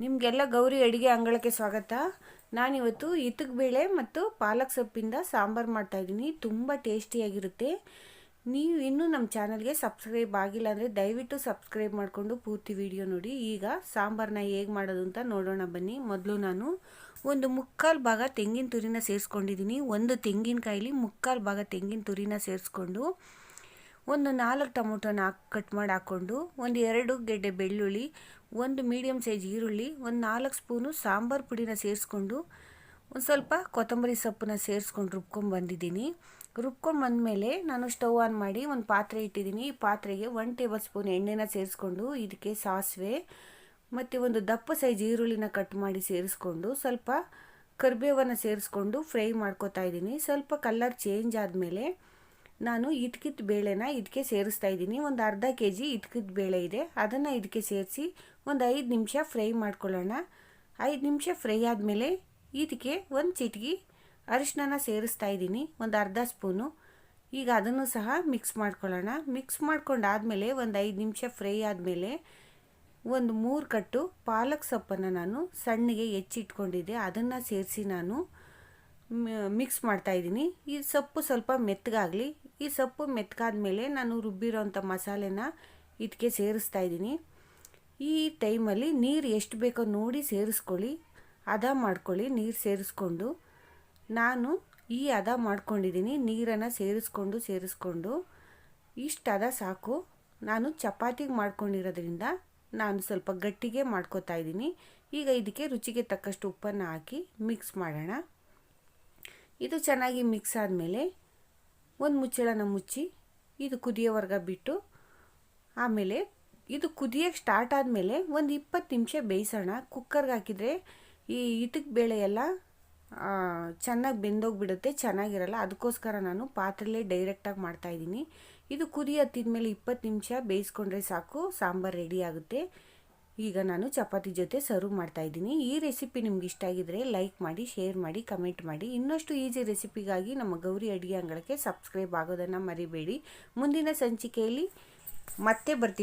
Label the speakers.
Speaker 1: ನಿಮಗೆಲ್ಲ ಗೌರಿ ಅಡುಗೆ ಅಂಗಳಕ್ಕೆ ಸ್ವಾಗತ. ನಾನಿವತ್ತು ಇತಕ್ ಬೇಳೆ ಮತ್ತು ಪಾಲಕ್ ಸೊಪ್ಪಿಂದ ಸಾಂಬಾರು ಮಾಡ್ತಾಯಿದ್ದೀನಿ ತುಂಬ ಟೇಸ್ಟಿಯಾಗಿರುತ್ತೆ. ನೀವು ಇನ್ನೂ ನಮ್ಮ ಚಾನಲ್ಗೆ ಸಬ್ಸ್ಕ್ರೈಬ್ ಆಗಿಲ್ಲ ಅಂದರೆ ದಯವಿಟ್ಟು ಸಬ್ಸ್ಕ್ರೈಬ್ ಮಾಡಿಕೊಂಡು ಪೂರ್ತಿ ವಿಡಿಯೋ ನೋಡಿ. ಈಗ ಸಾಂಬಾರನ್ನ ಹೇಗೆ ಮಾಡೋದು ಅಂತ ನೋಡೋಣ ಬನ್ನಿ. ಮೊದಲು ನಾನು ಒಂದು ಮುಕ್ಕಾಲು ಭಾಗ ತೆಂಗಿನ ತುರಿನ ಸೇರಿಸ್ಕೊಂಡಿದ್ದೀನಿ. ಒಂದು ತೆಂಗಿನಕಾಯಿಲಿ ಮುಕ್ಕಾಲು ಭಾಗ ತೆಂಗಿನ ತುರಿನ ಸೇರಿಸ್ಕೊಂಡು ಒಂದು ನಾಲ್ಕು ಟೊಮೊಟೊನ ಹಾಕಿ, ಕಟ್ ಮಾಡಿ ಹಾಕ್ಕೊಂಡು ಒಂದು ಎರಡು ಗೆಡ್ಡೆ ಬೆಳ್ಳುಳ್ಳಿ, ಒಂದು ಮೀಡಿಯಮ್ ಸೈಜ್ ಈರುಳ್ಳಿ, ಒಂದು ನಾಲ್ಕು ಸ್ಪೂನು ಸಾಂಬಾರು ಪುಡಿನ ಸೇರಿಸ್ಕೊಂಡು ಒಂದು ಸ್ವಲ್ಪ ಕೊತ್ತಂಬರಿ ಸೊಪ್ಪನ್ನ ಸೇರಿಸ್ಕೊಂಡು ರುಬ್ಕೊಂಡು ಬಂದಿದ್ದೀನಿ. ರುಬ್ಕೊಂಡು ಬಂದಮೇಲೆ ನಾನು ಸ್ಟವ್ ಆನ್ ಮಾಡಿ ಒಂದು ಪಾತ್ರೆ ಇಟ್ಟಿದ್ದೀನಿ. ಈ ಪಾತ್ರೆಗೆ ಒನ್ ಟೇಬಲ್ ಸ್ಪೂನ್ ಎಣ್ಣೆನ ಸೇರಿಸ್ಕೊಂಡು ಇದಕ್ಕೆ ಸಾಸಿವೆ ಮತ್ತು ಒಂದು ದಪ್ಪ ಸೈಜ್ ಈರುಳ್ಳಿನ ಕಟ್ ಮಾಡಿ ಸೇರಿಸ್ಕೊಂಡು ಸ್ವಲ್ಪ ಕರಿಬೇವನ್ನು ಸೇರಿಸ್ಕೊಂಡು ಫ್ರೈ ಮಾಡ್ಕೋತಾ ಇದ್ದೀನಿ. ಸ್ವಲ್ಪ ಕಲರ್ ಚೇಂಜ್ ಆದಮೇಲೆ ನಾನು ಇಟ್ಕಿದ ಬೇಳೆನ ಇದಕ್ಕೆ ಸೇರಿಸ್ತಾ ಇದ್ದೀನಿ. ಒಂದು ಅರ್ಧ ಕೆ ಜಿ ಇಟ್ಕಿದ ಬೇಳೆ ಇದೆ. ಅದನ್ನು ಇದಕ್ಕೆ ಸೇರಿಸಿ ಒಂದು ಐದು ನಿಮಿಷ ಫ್ರೈ ಮಾಡ್ಕೊಳ್ಳೋಣ. ಐದು ನಿಮಿಷ ಫ್ರೈ ಆದಮೇಲೆ ಇದಕ್ಕೆ ಒಂದು ಚಿಟಿಗೆ ಅರಿಶಿನ ಸೇರಿಸ್ತಾ ಇದ್ದೀನಿ. ಒಂದು ಅರ್ಧ ಸ್ಪೂನು. ಈಗ ಅದನ್ನು ಸಹ ಮಿಕ್ಸ್ ಮಾಡ್ಕೊಳ್ಳೋಣ. ಮಿಕ್ಸ್ ಮಾಡ್ಕೊಂಡಾದಮೇಲೆ ಒಂದು ಐದು ನಿಮಿಷ ಫ್ರೈ ಆದಮೇಲೆ ಒಂದು ಮೂರು ಕಟ್ಟು ಪಾಲಕ್ ಸೊಪ್ಪನ್ನು ನಾನು ಸಣ್ಣಗೆ ಹೆಚ್ಚಿಟ್ಕೊಂಡಿದ್ದೆ. ಅದನ್ನು ಸೇರಿಸಿ ನಾನು ಮಿಕ್ಸ್ ಮಾಡ್ತಾ ಇದ್ದೀನಿ. ಈ ಸೊಪ್ಪು ಸ್ವಲ್ಪ ಮೆತ್ತಗಾಗಲಿ. ಈ ಸೊಪ್ಪು ಮೆತ್ತಗಾದ ಮೇಲೆ ನಾನು ರುಬ್ಬಿರೋಂಥ ಮಸಾಲೆನ ಇದಕ್ಕೆ ಸೇರಿಸ್ತಾ ಇದ್ದೀನಿ. ಈ ಟೈಮಲ್ಲಿ ನೀರು ಎಷ್ಟು ಬೇಕೋ ನೋಡಿ ಸೇರಿಸ್ಕೊಳ್ಳಿ. ಹದ ಮಾಡ್ಕೊಳ್ಳಿ, ನೀರು ಸೇರಿಸ್ಕೊಂಡು. ನಾನು ಈ ಹದ ಮಾಡ್ಕೊಂಡಿದ್ದೀನಿ. ನೀರನ್ನು ಸೇರಿಸ್ಕೊಂಡು ಸೇರಿಸ್ಕೊಂಡು. ಇಷ್ಟು ಹದ ಸಾಕು. ನಾನು ಚಪಾತಿಗೆ ಮಾಡ್ಕೊಂಡಿರೋದ್ರಿಂದ ನಾನು ಸ್ವಲ್ಪ ಗಟ್ಟಿಗೆ ಮಾಡ್ಕೋತಾ ಇದ್ದೀನಿ. ಈಗ ಇದಕ್ಕೆ ರುಚಿಗೆ ತಕ್ಕಷ್ಟು ಉಪ್ಪನ್ನು ಹಾಕಿ ಮಿಕ್ಸ್ ಮಾಡೋಣ. ಇದು ಚೆನ್ನಾಗಿ ಮಿಕ್ಸ್ ಆದಮೇಲೆ ಒಂದು ಮುಚ್ಚಳನ ಮುಚ್ಚಿ ಇದು ಕುದಿಯೋವರೆಗೆ ಬಿಟ್ಟು ಆಮೇಲೆ ಇದು ಕುದಿಯೋಕ್ಕೆ ಸ್ಟಾರ್ಟ್ ಆದಮೇಲೆ ಒಂದು ಇಪ್ಪತ್ತು ನಿಮಿಷ ಬೇಯಿಸೋಣ. ಕುಕ್ಕರ್ಗೆ ಹಾಕಿದರೆ ಈ ಇಟಕ್ ಬೇಳೆ ಎಲ್ಲ ಚೆನ್ನಾಗಿ ಬೆಂದೋಗಿಬಿಡುತ್ತೆ, ಚೆನ್ನಾಗಿರಲ್ಲ. ಅದಕ್ಕೋಸ್ಕರ ನಾನು ಪಾತ್ರೆಲೇ ಡೈರೆಕ್ಟಾಗಿ ಮಾಡ್ತಾಯಿದ್ದೀನಿ ಇದು ಕುದಿ ಹತ್ತಿದ ಮೇಲೆ ಇಪ್ಪತ್ತು ನಿಮಿಷ ಬೇಯಿಸ್ಕೊಂಡ್ರೆ ಸಾಕು, ಸಾಂಬಾರು ರೆಡಿ ಆಗುತ್ತೆ. ಈಗ ನಾನು ಚಪಾತಿ ಜೊತೆ ಸರ್ವ್ ಮಾಡ್ತಾ ಇದ್ದೀನಿ. ಈ ರೆಸಿಪಿ ನಿಮ್ಗೆ ಇಷ್ಟ ಆಗಿದ್ರೆ ಲೈಕ್ ಮಾಡಿ ಶೇರ್ ಮಾಡಿ ಕಮೆಂಟ್ ಮಾಡಿ. ಇನ್ನಷ್ಟು ಈಸಿ ರೆಸಿಪಿಗಾಗಿ ನಮ್ಮ ಗೌರಿ ಅಡುಗೆ ಅಂಗಳಕ್ಕೆ ಸಬ್ಸ್ಕ್ರೈಬ್ ಆಗೋದನ್ನು ಮರಿಬೇಡಿ. ಮುಂದಿನ ಸಂಚಿಕೆಯಲ್ಲಿ ಮತ್ತೆ ಬರ್ತೀನಿ.